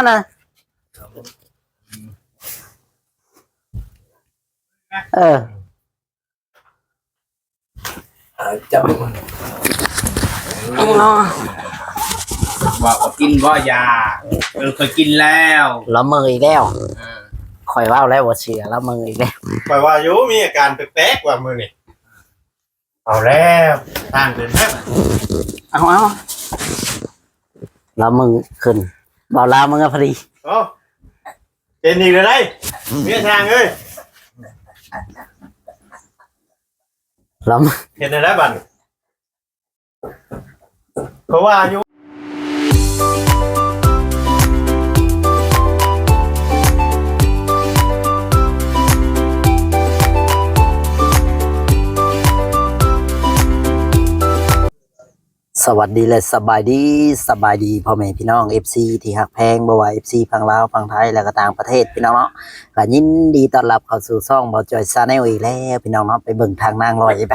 กันนะเออจับเนาะว่าก็กินว่ายาเออเคยกินแล้วแล้วมืออีกแล้วขอยว่าแล้วว่าเสียแล้วมืออีกแล้วปล่อยว่าโยมีอาการแปลกๆว่ามือนี่เอาแล้วทางเดินแทบเอาเอาแล้วมือขึ้นเบาลามึงอะพอดีโอ้เป็น อีกเลยได้เมียทางเอ้ยแล้วมือเสวัสดีและสบายดีสบายดีพ่อแม่พี่น้อง FC ที่หักแพงบ่ว่า FC พังลาวพังไทยและก็ต่างประเทศพี่น้องเนาะก็ยินดีต้อนรับเข้าสู่ช่องบ่จอยซาแนลอีกแล้วพี่น้องเนาะไปเบิ่งทางนางลอยไป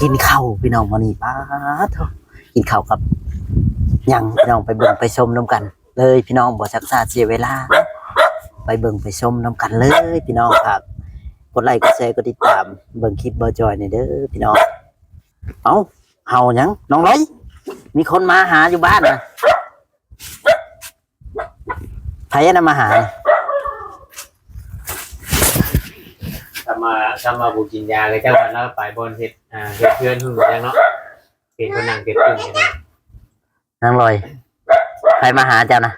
กินข้าวพี่น้องมื้อนี้ป้าดโถกินข้าวกับยังพี่น้องไปเบิ่งไปชมนํกัน เลยพี่น้องบ่ชักษาเสียเวลา ไปเบิ่งไปชมนํกันเลยพี่น้องครับกดไลค์กดแชร์กดติดตามเบิ่งคลิปบ่จอยนี่เด้อพี่น้อง เอ้า เฮาหยังน้องร้อย มีคนมาหาอยู่บ้านนะใครนะมาหา ทำมาทำมาบุกินยาเลยเจ้าวันแล้วไปบนเห็ดอ่าเห็ดเพื่อนหุ่นยังเนาะเป็นคนนั่งเก็บตึ้งอย่างนั้นนางลอย ใครมาหาเจ้านะ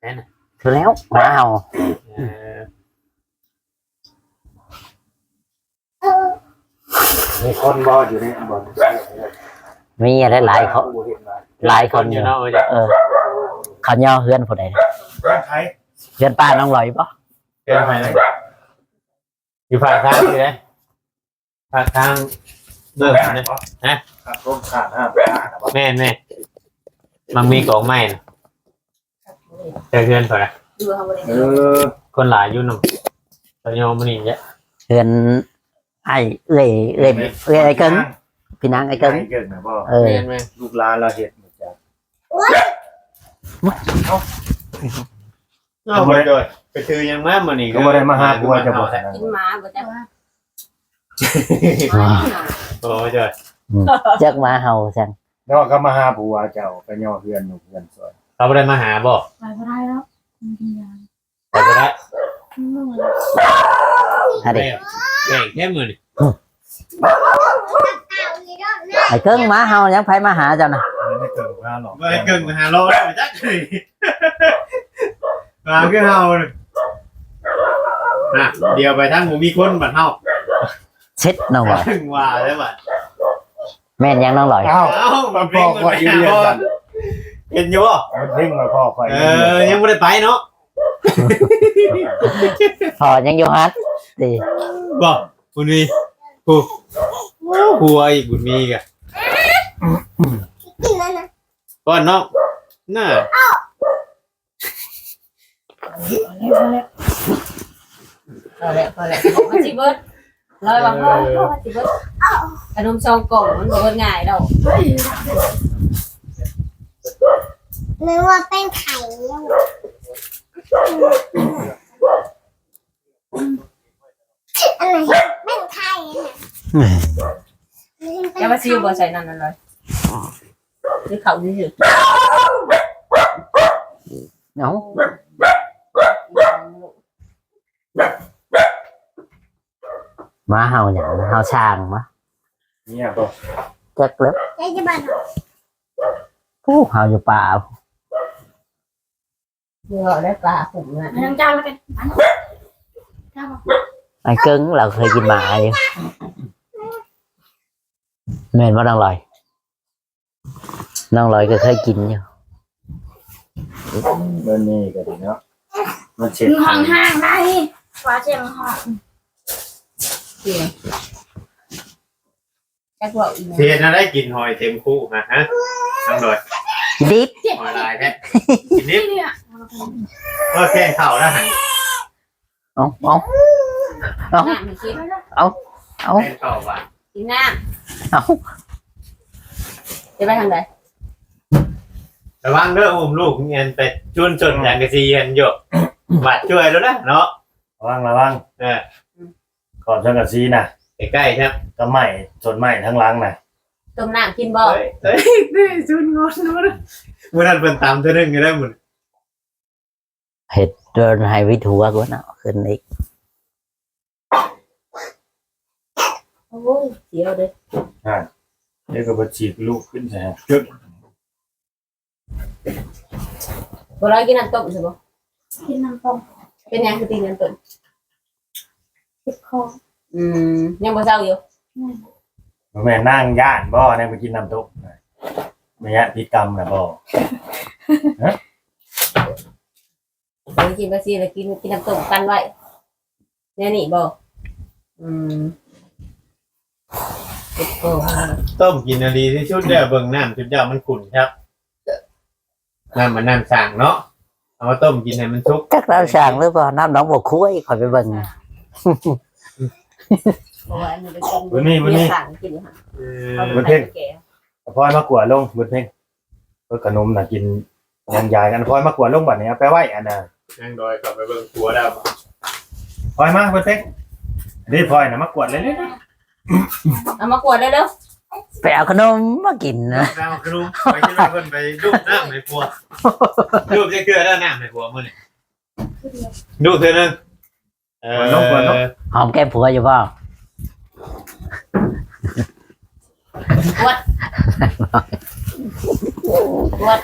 แน่นอนถือแล้วหมาเห่า เออ มีคนบออยู่ในบอลมีอะไรหลายเขาหลายคนออยู่ยู่เนาะเออจะเออเขาย่อเฮือนผู้ใดใครเฮือนป้าน้องลอยปะเกินไปเลยอยู่ผ่านทางอยู่เลยผ่านทางเริ่มนะขับรถขาดห้ามแม่นแม่มันมีกองไม้นะเจอเพื่อนเปล่าเออคนหลายอยู่หนุ่มตอนโยมมันนี่เยอะเฮือน ไอ้เอ้ยเอ้ยเอ้ยไอ้เกิงพี่นางไอ้เกิงเกินนะพ่อเออแม่นแม่นลูกหลานเราเห็นหมดจ้ะเอาไปด้วยไปถือยังมามันนี่ก็ไม่ได้มาหากูว่าจะบอกนะกินหมาบ่ได้ว่าโอ้ยเจ้าเจักหมาเห่าจังแล้วก็มาหาผัวเจ้าก็ย่อเพื่อนหนุ่มเพื่อนสวยเขาไม่ได้มาหาบ่ไปบ่ได้แล้วมันกินยาไปก็ได้มึงฮะดิ แม่งแค่มือนี่ไอ้เกิงหมาเห่ายังไผมาหาเจ้านะไม่เกินห้าหรอกไม่เกินมาหาโลได้มาจักเลยมาขึ้นเฮาเลยนะเดี๋ยวไปทั้งหมูมีคนบัดเฮาเช็ดน้องลอยถึงว่าแล้วบัดแม่นยังน้องลอยอ้าวเอ้ามันพ่อคอยอยู่เรียนกันเห็นอยู่บ่มันเพ่งมาพ่อคอยเออยังไม่ได้ไปเนาะ พอยังอยู่ฮัทดิบ่บุญมีผู้ผู้ไอ้บุญมีกะก่อนเนาะน่าพอแล้วพอแล้วมันสิเบิดร้อยว่าพ่อพ่อมันสิเบิดขนมซองกล่องมันบ่เบิดง่ายดอกนึกว่าเป็นไข่ลูก อะไรเป็นไข่น่ะจะมาซิวบ่ใส่นั่นนั่นเลยหรือเขาซื่อเอ้าหมาเห่าอย่างเห่าช้างมะเนี่ยพ่อจักเล็บใจจะบ้าผู้เห่าอยู่ป่า ๆเดี๋ยวได้ปลาขุ่มน่ะน้ำเจ้าแล้วกันไอ้เกิ้งเราเคยกินหมาอยู่แม่นว่าน้องลอยน้องลอยก็เคยกินอยู่ เบอร์นี่ก็ดีเนาะมันเช็ดห้องห้างได้ว่าเชียงห้องจักว่าอีหยังเทียนน่ะได้กินหอยเต็มคู่ฮะฮะทั้งโดยดิบ หอยลายแท้กินนิด ก็แค่เข่าแล้วหันเอาเอาเอาน้ำมีคิดเอาแค่เข่าว่ากินน้เอาำจะไปทางใดระวังเด้ออุ้มลูกเงินไปจุนจนอย่างกะซีเงินอยู่บาดช่วยแล้วนะเนาะระวังระวังเออขอบชังกะซีนะใกล้ๆครับก็ใหม่จนใหม่ทั้งหลังนะต้มน้ำกินบ่เฮ้ยเฮ้ยนี่จุนงอนนะมื้อนั้นเป็นตามเท่านึงก็ได้หมด เห็ดเดินให้วิถัวกูเนาะขึ้นอีกโอ้ยเสียวเด้อเดี๋ยวก็บฉีกลูกขึ้นใช่ไหมจึ๊กบ่ร้อยกินน้ำต้มใช่บ่กินน้ำต้มเป็นหยังคือตีน้ำต้มเจ็บคออืมยังบ่เศร้าอยู่แม่นั่งย่านบ่เนี่ยไปกินน้ำตกนะไม่ยะพิกรรมนะบ่บ่ กินบ่ซีแล้วกินกินน้ำต้มกันไว้แน่นี่บ่อืมเจ็บคอต้มกินนาดีที่ชุดเดียวเบิ่งน้ำจุดเดียวมันขุ่นครับน้ำมันน้ำสั่งเนาะเอามาต้มกินให้มันสุกจักเราสั่งหรือเปล่าน้ำหนองบกคุ้ยขอยไปเบิ่งเพราะว่าอันนี้เป็นบุญมีบุญมีเรียกสั่งกินอยู่หั่นเออเขาบุญใส่เพ่งแก่พลอยมากวดลงบุญเพ่งเพื่อขนมน่ะกินยันยายกันพลอยมากวดลงบัดนี้เอาไปไว้อันน่ะ นั่งดอยกลับไปเบิ่งครัวได้ปะพลอยมาบุญเพ่งนี่พลอยน่ะมากวดเลยเนี่ยเอามากวดเลยเร็วไปเอาขนมมากินนะน้ำครูไปที่ว่าเพิ่นไปดูดน้ำในครัวดูดจะเกลือได้น้ำในครัวมื้อนี้ดูดเท่านึงเออหอมแก้มผัวอยู่เปล่ากวดอืมกวด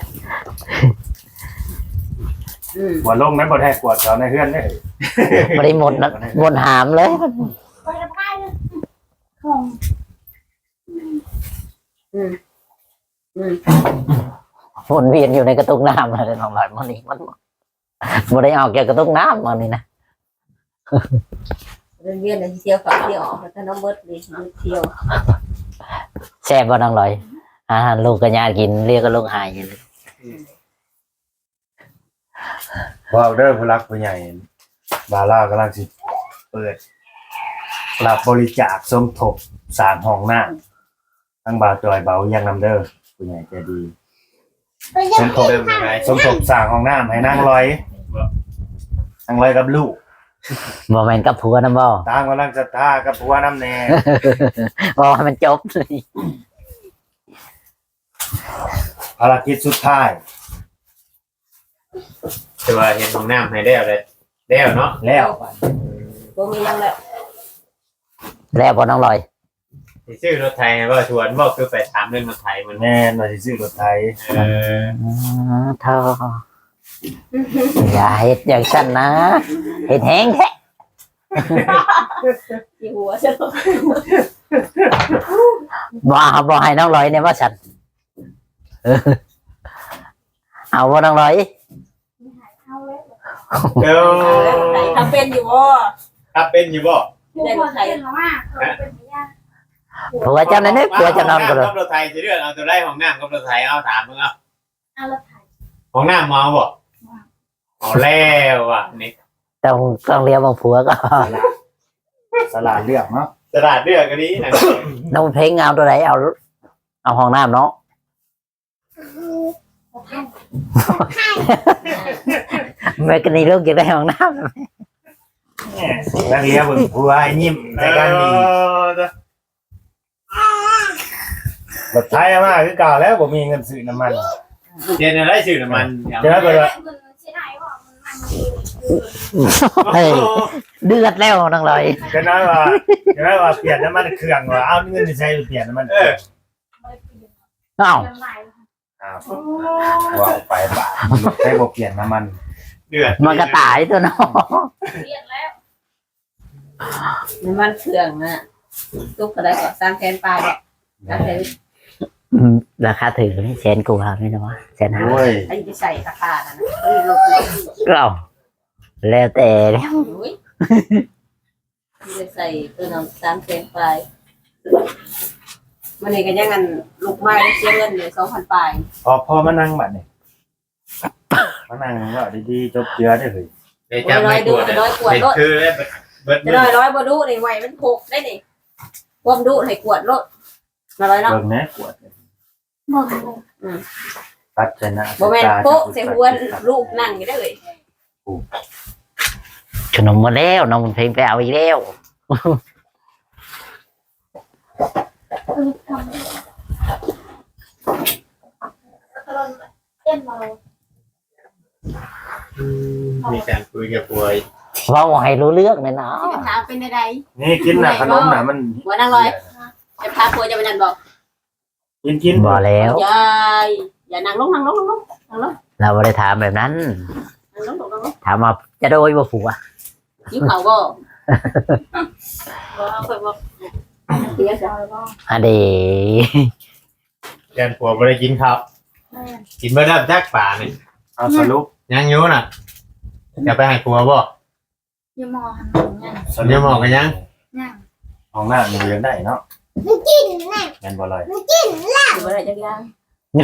ลงนั้นบ่ได้กวดเขาในเฮือนเด้อไม่ได้หมดนะหมดหามเลยไปทำได้เลยของอืมอืมวนเวียนอยู่ในกระตุกน้ำเลยน้องหลอยมันนี่มันบ่ได้ออกแกกระตุกน้ำมันนี่นะเรียนเรียนเลยเที่ยวฝักเที่ยวออกแล้วก็น้องเบิร์ดเลยเที่ยวแซ่บบ่น้องหลอยอาหารลูกก็ญาติกินเรียกก็ลูกหายอยู่เลย ว้าวเด้อผู้รักผู้ใหญ่ บาร่ากำลังสิเปิดรับบริจาคสมทบสร้างห้องน้ำทั้งบาจอยเบายังนำเด้อผู้ใหญ่ใจดีไปเล่สนมทบเริ่มยังไงสมทบสร้างห้องน้ำให้นางลอยนางลอยกับลูกบ่แม่นกับผัวนะบ่ตามกำลังศรัทธากับผัวน้ำแน่บ่ให้มันจบเลยภารกิจสุดท้าย แต่ว่าเห็นของน้ำให้ได้เอาเลยได้เอาเนาะแล้วบ่มียังแล้วแล้วบ่น้องหลอยสิซื้อรถไทยว่าชวนบอกคือไปถามเรื่องรถไทยมันแน่นว่าสิซื้อรถไทยเอออ๋อเธออย่าเฮ็ดอย่างฉันนะเฮ็ดแห้งแท้ที่หัวใช่ไหมบ่บ่ให้น้องหลอยเนี่ยว่าฉันเออเอาบ่น้องหลอยเอา เลยเดี๋ยวทำเป็นอยู่บ่ครับเป็นอยู่บ่ผู้คนเก่งมากเขาเป็นพยานผัวเจ้านั่นเด้อผัวเจ้านอนก็เลยรถไทยจะเลือกเอาตัวได้ของน้ำกับรถไทยเอาถามมึงเอาเอาละถ่ายของน้ำเมาบ่เอาแล้วอะนี่ต้องต้องเลี้ยวบางผัวก็สลาดเลือกเนาะตลาดเลือกกันนี้นะน้องเพลงเอาตัวไหนเอา เอาห้องน้ำเนาะ แม่กันนี่ลูกอยากได้ห้องน้นักเรียนเบิ่งผัวไอ้ยิ้มในการดีรถไทยเอามาคือเก่าแล้วบ่มีเงินซื้อน้ำมันเดี๋ยวอะไรชื่อน้ำมันเดี๋ยวนะเปิดว่าไหมว่าำเฮ้ยเดือดแล้วน้องลอยก็น้อยว่าก็น้อยว่าเปลี่ยนน้ำมันเครื่องว่าเอาเงินที่ใช้เปลี่ยนน้ำมันเอออ้าวอ้าวว่าไปบ่าใช้บ่เปลี่ยนน้ำมัน เดือดมันก็ตายตัวเนาะเรียนแล้วมันเครื่องอะตุ๊กก็ได้ก็สร้างแกนปลาแบบสร้างแกนอืมราคาถึงแสนกว่าไม่นะวะแสนห้าโอ้ยไอ้ไปใส่ราคานั่นนะเฮ้ยลดเลยเอาแล้วแต่แล้วอุ้ยไปใส่ตัวน้ำสร้างแกนปลามันนี่ก็ยังกันลูกไม้เสียเงินเลยสองพันปลายพอพอมานั่งบัดนี่ มานั่งว่าดีๆจบเจือได้เลยเดี๋ยวจะไม่กวดเป็นคือเบิดจะร้อยร้อยบ่ดูนี่ไหวมันหกได้นี่ความดุให้กวดรถมาร้อยเนาะเบิ่งแหนะกวดบอกเลยตัดชนะบ่แม่นโป๊ะใส่หัวลูกนั่งอยู่ได้เลยขนมมาแล้วน้องเพลงไปเอาอีกแล้วเต้นเรา มีการคุยกับป่วยเว่าให้รู้เรื่องเลยเนาะที่ไปถามเป็นใดนี่กินน่ะขนมน่ะมันๆหัวนางลอยจะพาผัวจะไปนั่นบอกกินกินบ่แล้วยายอย่านั่งลงนั่งลงนั่งลงนั่งลงเราไม่ได้ถามแบบนั้นนั่งลงนั่งลงถามว่าจะโดยบ่ผัวยิ้มเขาบ่บ่เคยบ่เสียใจบ่อันเดแกนผัวบ่ได้กินข้าวกินเบ่ได้จักป่านี่เอาสรุป ยังอยู่น่ะจะไปให้ผัวบ่อย่ามองหันหลังเนี่ยสรุปเดี๋ยวบอกกันยังนั่งห้องหน้ามันบ่ยังได้เนาะมันกินนั่งแม่นบ่ลอยมันกินแล้วบ่ได้จักอย่าง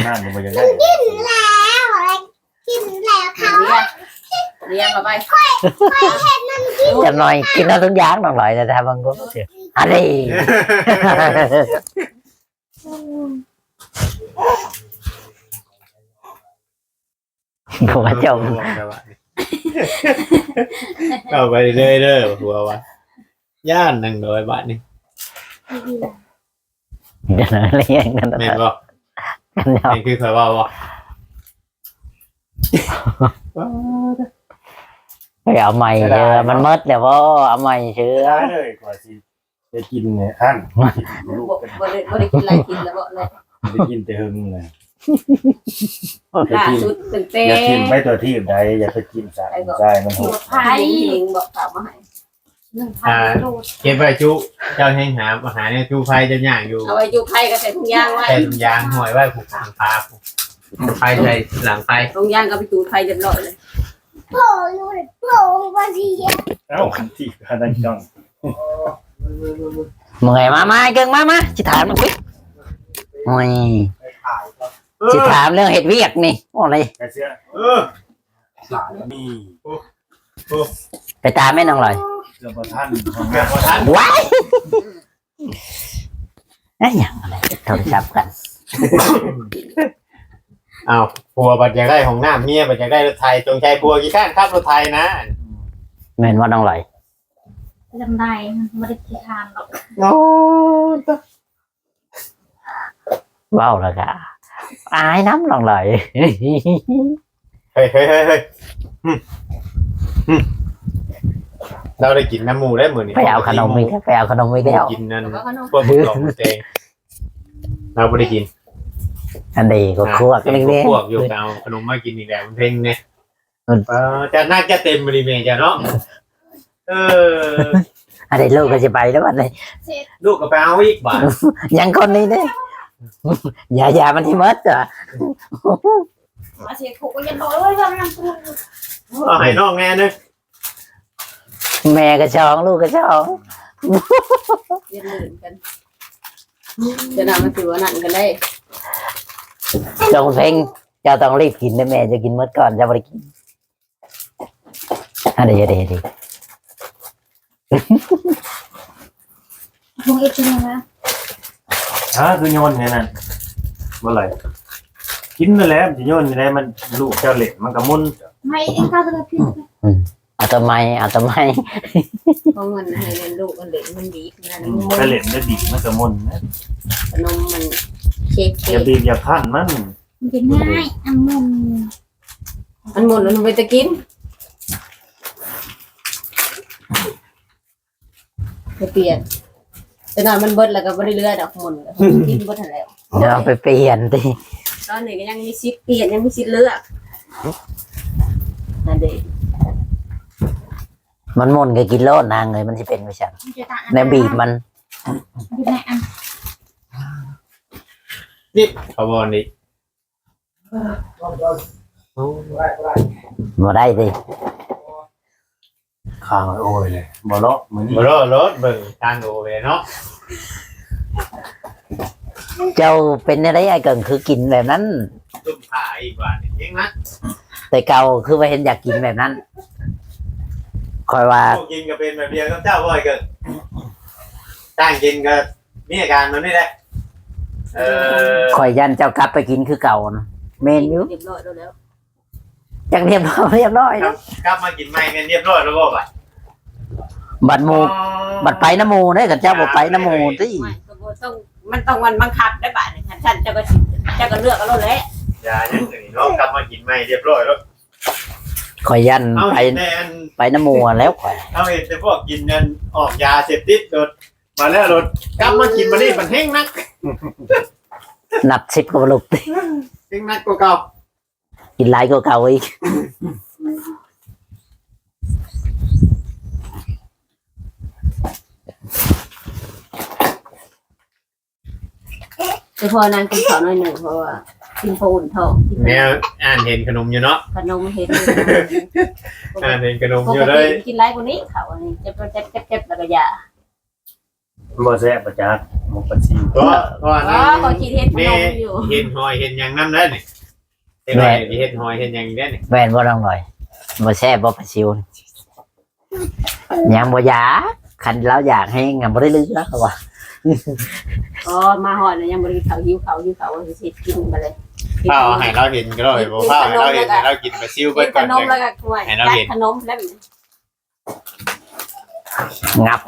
หน้ามันบ่ยังได้แล้วอะไรกินแล้วเขาเรียงมาไปจำหน่อยกินเอาทุกอย่างหน่อยแต่ทำบางคนอันเด ผัวจมเอาไปเรื่อยๆเด้อผัวว่าย่านนั่งโดยบ้านนี่เดี๋ยวนะเรียกนั่นแม่นนะบ่กันเนาะนี่คือเคยว่าบ่ไปเอาใหม่เชื่อมันมดเดี๋ยวว่าเอาใหม่เชื่อได้เลยกว่าสิไปกินเนี่ยอันลูกบ่บ่ได้บ่ได้กินอะไรกินแล้วบ่เลยไปกินแต่หึงเลย ล่าสุดตึงเต้อย่ากินไปตัวที่ใดอย่าไปกินสายใช่มันโหดพายเองบอกฝากมาให้หนึ่งพันโลเก็บไว้จุ เจ้าแห่งหาอาหารเนี่ยจุไฟจะย่างอยู่เอาไว้อยู่ไผก็ใส่ถุงยางไว้ใส่ถุงยางห้อยไว้ผูกหางปลาผูกไฟใส่หลังไฟถุงยางก็ไปจูดไผเรียบร้อยเลยโผล่อยู่เลยโผล่บางทีเอ้าที่ขนาดจ้องมึงไงมามาเกิงมามาจิถามมึงปิ๊กโอ้ย จิถามเรื่องเห็ดเวียกนี่โอ้เลยกระเสื้อเออนี่ไปตามแม่น้องลอยเสื้อประท่านของเกือบพอทันว้ายไอ้ยอย่างอะไรโทรศัพท์กันอ้าวผัวบัดอยากได้ของหน้าเมียบัดอยากได้รถไทยจงใจผัวกี่ข้านขับรถไทยนะแม่นว่าน้องลอยจำได้ไม่ได้กี่ทานหรอกโอ้เว้าแล้วก็ อายน้ำน้องลอยเฮ้ยเฮ้ยเฮ้ยเฮ้ยหึหึเราได้กินน้ำหมูได้เหมือนไปเอาขนมอีกแล้วไปเอาขนมอีกแล้ว กินนั่นแล้วก็ขนมพวกบุกหลอกบุกเตงเราไม่ได้กินอันนี้ก็คั่วกันเล็กพวกอยู่เอาขนมมากินอีกแล้วมันเพ่งเนี่ยอืมเออจะน่าจะเต็มบริเวณจะเนาะเออๆอันนี้ลูกก็จะไปแล้ววันนี้ลูกก็ไปเอาอีกบาทยังคนนี้เนี่ย อย่าอย่ามันที่มดอะมาเสียคุกก็ยังโดนเลยว่ามันกูเอาให้น้องแน่นึงแม่ก็ช้องลูกก็ช้องเรียนหมื่นกันจะนำมาถือว่านั่นกันได้จงเพ่งเจ้าต้องรีบกินนะแม่จะกินมดก่อนจะไม่ได้กินอันนี้เดี๋ยวเดี๋ยวเดี๋ยวมึงอีกทีนึงนะ ฮะคือโยนเนี่ยนั่นบ่ไรกินนั่นแหละมันจะโยนนี่แหละมันลูกเจ้าเหล็กมันก็มุนไม่เอ็งเข้าตัวพี่เอาตัวไม้เอาตัวไม้เพราะมันให้เรียนลูกมันเด็กมันดีนั่นเจ้าเหล็กแล้วดีมันก็มุนนะขนมมันเค้กอเค้ย่ากบีบอย่าพันมันมันจะง่ายอันมุมมันหมดแล้วมันไปจะกินไปเปลี่ยน แต่นอนมันเบิดแล้วก็ไม่ได้เลือดดอกหมดแล้วกินเบิดทันแล้วเดี๋ยวเอาไปเปลี่ยนดิตอนนี้ก็ยังมีสิทธิ์เปลี่ยนยังมีสิทธิ์เลือกนั่นเด็กมันมุนก็กินโลดนางเลยมันจะเป็นไม่ใช่มันจะต่างในบีบมันมันจะแม่อันนี่ขบวนนี้มาได้ดิ ข้างโอ้ยเลยบ่เลาะมือนี่บรถรถเบิ่งทางโอเวเนาะเจ้าเป็นอะไรไอ้เกิงคือกินแบบนั้น ตุ้มผ้าอีกบาทเองนะแต่เก่าคือว่าเห็นอยากกินแบบนั้นคอยว่า พวกกินก็เป็นแบบเดียวกับเจ้าบ่อยเกินตั้งกินก็มีอาการมันนี่แหละเออคอยยันเจ้ากลับไปกินคือเก่านะเมนอยู่เรียบร้อยแล้วแล้ว จังเรียบร้อยเรียบร้อยกลันะบกลับมากินใหม่กันเรียบร้อยแล้วบ่บัดบัตรหมูบัตรไปน้ำหมูได้กับเจ้าบ่ไปน้ำหมูที่ไม่ก็บ่ต้องมันต้องวันบังคับได้บาดนี่คันท่านเจ้าก็สิเจ้าก็เลือกเอาแล้วแหละอย่าอย่างนี้เนาะกลับมากินใหม่เรียบร้อยแล้วคอยยันเอาไปเห็นแต่อันไปน้ำหมูอะแล้วข่อยเอาเห็นแต่พวกกินนันออกยาเสพติดโดดมาแล้วโดดกลับมากินมานี่มันแห้งนักนับสิบก็บ่ลุกแห้งนักกว่าเก่า กินหลายก็เก่าอีกแต่พอนางกินข้าวน้อยหนึ่งเพราะว่ากินพออุ่นท้องกินแมวอ่านเห็นขนมอยู่เนาะขนมเห็นอ่านเห็นขนมปอกยู่เลติยกินไรกว่านี้ข้าวอันนี้เจ็บเจ็บเจ็บเจ็บแล้วก็ยาบ่แซ่บประจักษ์หมกปลาซิวเพราะเพราะว่าอ๋อนั่นพอคิดเห็นขนนี่มอยู่ เห็นหอยเห็นหยังน้ำนั่นนี่ เห็นหอยเห็นหอยเห็นหยังนี่นี่แม่นบ่ต้องหน่อยบ่แซ่บบ่ปลาซิวนี่ยังบ่อยากคันเราอยากให้งานบ่ได้ลือแล้วเขาว่า อ๋อมาหอดแล้วยังบริเขาหิวเขาหิวเขาสิกินไปเลยข้าวให้เราเห็นก็ได้บ่ข้าวให้เราเห็นให้เรากินไปซิวไปกินก่ขอนนมแล้วก็กล้วยให้เราเห็นขนมแล้วแบบนี้งับ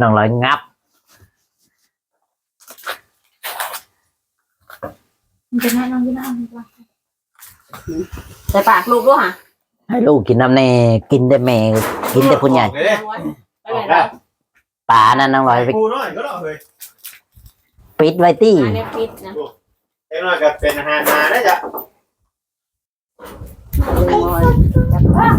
น้องลอยงับ มันจะน่าน้องจะน่าดีกว่าใส่ปากลูกด้วยฮะให้ลูกกินน้ำแน่กินได้แม่กินได้ผู้ใหญ่ออกเลยเด้ไปไหนแล้วป่านั่นน้องลอยไปปูน้อยก็ได้เฮ้ยปิดไว้ตี้อันนี้ปิดนะเอ็น้อยก็เป็นอาหารมาได้จ้ะโอ้ยจับปาก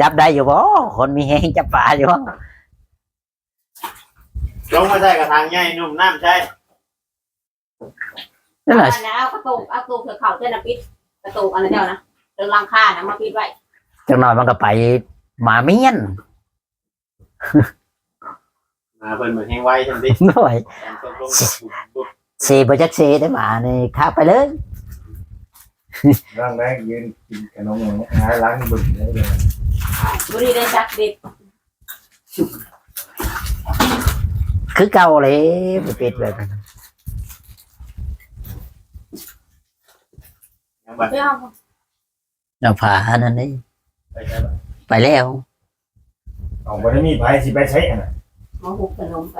จับได้อยู่บ่คนมีแฮงจับป่าอยู่บ่ ลงมาใส่กระถางใหญ่นุ่มน้ำใช่นั่นแหละอันนี้เอากระตุกเอากระตุกเถอะเขาเจ้านะปิดกระตุกอันนั้นเจ้านะเดินลังค่านะมาปิดไว้จังหน่อยมันก็ไปหมาเมียนมาเพิ่นเหมือนแห้งไว้ทันทีหน่อยตรงๆปุ๊บเซบ่จักเซได้หมานี่ข้าไปเลยร่างแรกยืนกินขนมอย่างนี้หาล้างบึ้งได้เลยบุรีได้จักดิด คือเก่าเลยไปปิดแบบนั้นยังบัดไม่เอาเอาผานั่นนี่ไปใช่บัดไปแล้วเอาบ่ได้มีไผสิไปใช้อันน่ะมาหุบขนมไป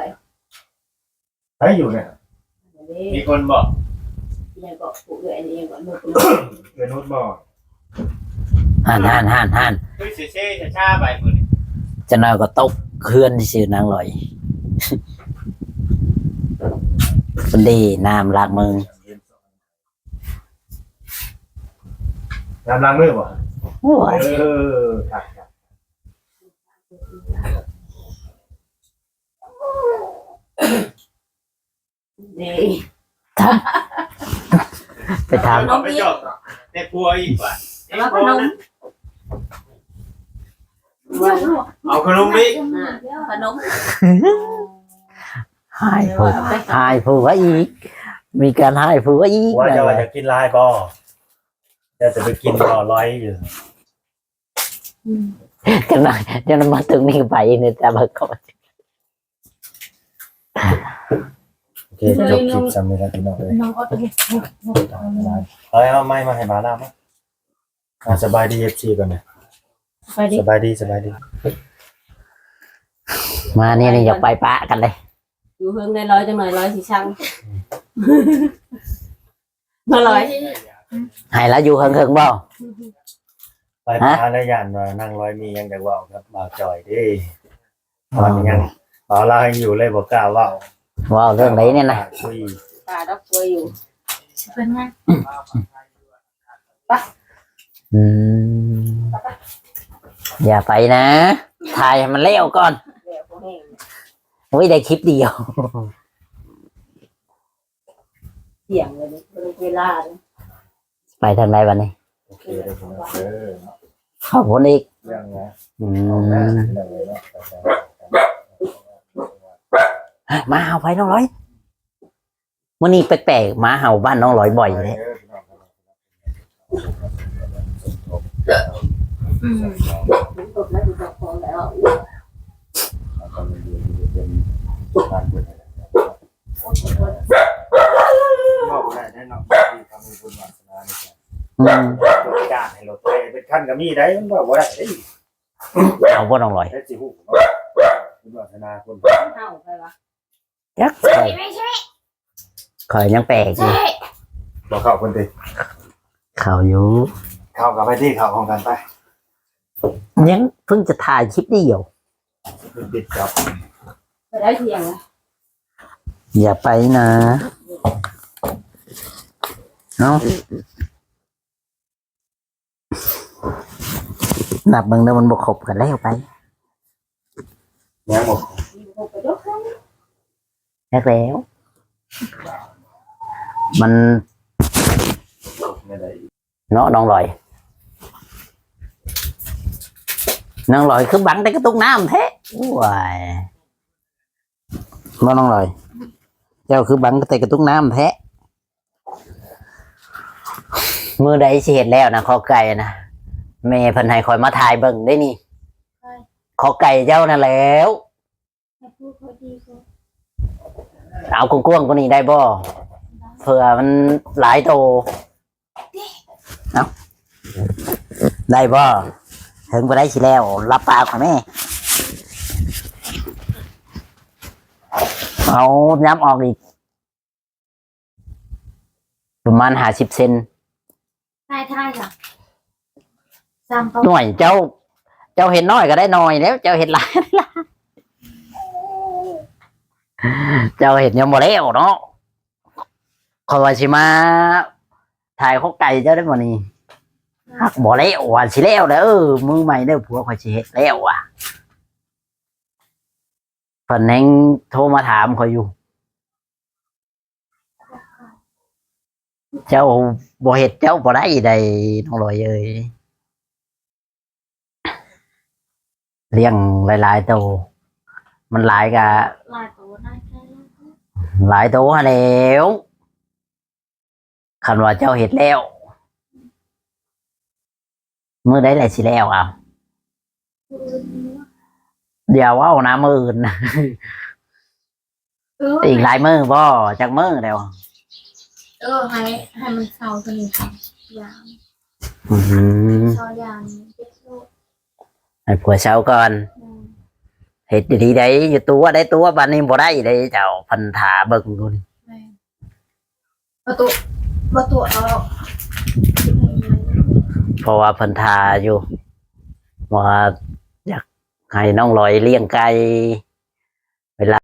ไปอยู่เนี่ยเด้มีคนบอกยังก็ผูกเลยอันนี้ยังก็นุกเงินนุชบ่ห่านห่านห่านห่านเฮ้ยเซ่ๆช้าๆไปมื้อนี้จังหน่อยก็ตกเคลื่อนที่ชื่อนางลอย คนดีน้ำลากมึงน้ำล้างมือบ่โอ้ยเออครับครับนี่ไปถามเอาไปจอบในครัวอีกว่าแล้วขนมเอาขนมอีกขนม หายผัวหายผัวอีก มีการหายผัวอีกว่าจะว่านะจะกินลายบ่จะจะไปกินบ่อร้อยอยู่จังหน่อยจังหน่อยมาถึงนี่ก็ไปเนี่ยแต่บักก่อนโอเคจบคลิปสำหรับพี่น้องเลยน้องอดเลยเฮ้ยเอาไม้มาให้บาล่ามั้ยอะสบายดี FC ก่อนนะไปดิสบายดีสบายดี มาเนี่ยนี่อยากไปปะกันเลย อยู่เพิ่งได้ร้อยจังหน่อยร้อยสี่ช่างมาร้อยให้แล้วอยู่เฮิงเฮิงๆบ่ไปพาแล้วยันว่านั่งร้อยมียังจะว่าครับบ่าวจอยเดิมันยังบ่าวลายังอยู่เลยบ่กล้าเว่าว้าวเรื่องไหนเนี่ยนะคุยตาดับตัวอยู่เป็นไงอืมอย่าไปนะถ่ายให้มันเลี้ยวก่อนเดี๋ยวพวกนี้ โอ้ยได้คลิปเดียว เสียงเลยนี่เวลาไปทางไหนวันนี้โอเคเลยพี่น้องเออขอบคุณอีกเรื่องนะอืแม่มเรื่องเลยเนาะมาเห่าไปน้องร้อยมื่อนี้แปลกๆหมาเห่าบ้านน้องร้อยบ่อยเลยตกแล้วดูจากของแล้ว การบุญอะไรบอกได้แน่นอนที่ทำบุญวาสนาในใจอืมรถจ้างให้รถไปเป็นขั้นก็มีได้มันบอกว่าได้ได้เอาบ่น้องลอยได้สิหูเนาะบุญวาสนาคนเท่าไปวะจักใช่ไม่ใช่ข่อยยังแปลกอยู่ใช่บอกเข้าคนตีเข้าอยู่เข้ากับไปที่เข้าของกันไปยังเพิ่งจะถ่ายคลิปเดียวปิดครับ อย่าไปนะเนาะนับมึงเด้อมันบกครบกันแล้วไปเนี่ยหมดไปยกให้แรกแล้ว มันไม่ได้เนาะน้องลอยน้องลอยคือบังแต่กระตุกน้ำแท้ว้าย เนาะน้องลอย เจ้าคือบังแต่กระตุกน้ำแท้มือใดสิเห็นแล้วนะขอไก่นะแม่เพันให้คอยมาถ่ายเบิ่งได้นี่ขอไก่เจ้านั่นแหล้วแต่พูดเขาดีกว่าเอากว้างๆกว่านี้ได้บ่เผื่อมันหลายโตเอาได้บ่ถึงบ่ได้สิแล้ว รับปากของแม่ เอาย้ำออกอีก ประมาณหาสิบเซนใช่ใช่ค่ะสามตัวหน่วยเจ้า เจ้าเห็นน้อยก็ได้น้อยแล้ว เจ้าเห็นหลายได้หลายเจ้าเห็นยังบ่แล้วเนาะคอยว่าสิมาถ่ายเขาไก่เจ้าได้บ่นี่ฮักบ่แล้วว่าสิแล้วเด้อมือใหม่เด้อผัวข่อยสิเฮ็ดแล้วว่ะ เพิ่นแฮงโทรมาถามข่อยอยู่ เจ้าบ่เฮ็ดเจ้าบ่ได้ใดน้องลอยเอ้ยเลี้ยงหลายๆตัวมันหลายกะลายตัวได้แค่นั้นหลายตัวหั้นแหล้วคันว่าเจ้าเห็ดแล้วมือได้ไรสิแล้วอะ เดี๋ยวเว่านะมืออื่นเอออีกหลายมือบ่จากมือแล้วเออให้ให้มันเศร้าตัวนี้ค่ะยางอืมเศร้ายางเจ็บโลกให้ผัวเช้าก่อนอืมเห็ดดีๆได้อยู่ตัวได้ตัวบันนี้บ่ได้ได้เจ้าพันธาเบิ่งดูนี่แม่ประตูประตูเอาเพราะว่าพันธาอยู่ว่าอยาก ให้น้องลอยเลี้ยงไก่